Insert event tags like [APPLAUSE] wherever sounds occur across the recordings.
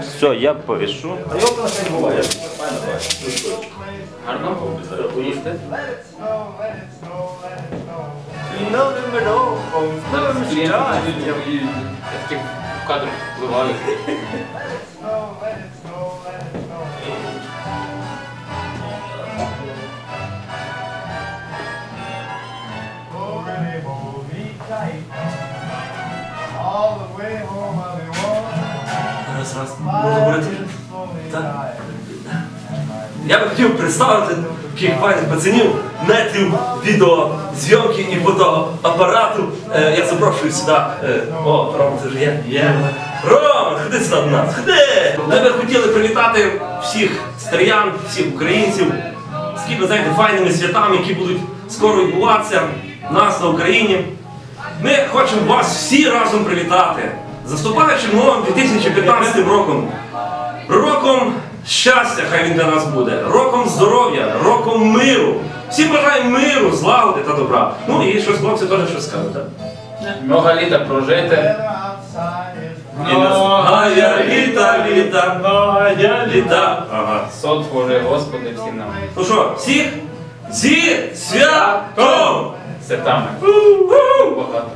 Все, я повішу. Гарно? Поїсти? Я в кадр впливаю. [LAUGHS] walking. Раз. Можна говорити? Так. Я би хотів представити таких файних пацанів, метрів відеозйомки і фотоапарату. Е, я запрошую сюди. Е, о, Ром, це ж є. Є. Ром, ходи сюди до нас, ходи! Ми би хотіли привітати всіх стріян, всіх українців з такими, знаєте, файними святами, які будуть скоро відбуватися в нас на Україні. Ми хочемо вас всі разом привітати. Заступаючим новим 2015 роком. Роком щастя, хай він для нас буде, роком здоров'я, роком миру. Всі бажаємо миру, злагоди та добра. Ну і щось хлопці теж щось скажуть. так? Много літа прожити. Outside is І нас Гая літа, літа, гая літа. Ага. Сон Боже, Господи, всім нам. Ну що, всіх зі святом! Святами. Багато.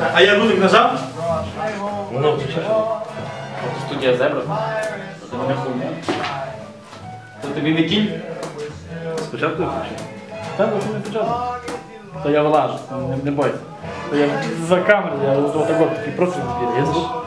А я рудик нажав? Ну. Студія Зебра. Це мене хуйня. Це тобі не кінь? Спочатку включи. Так, ну не спочатку. То я влажу, не, не бойся. То я за камерою, я отак от такий просто збір. Я звук.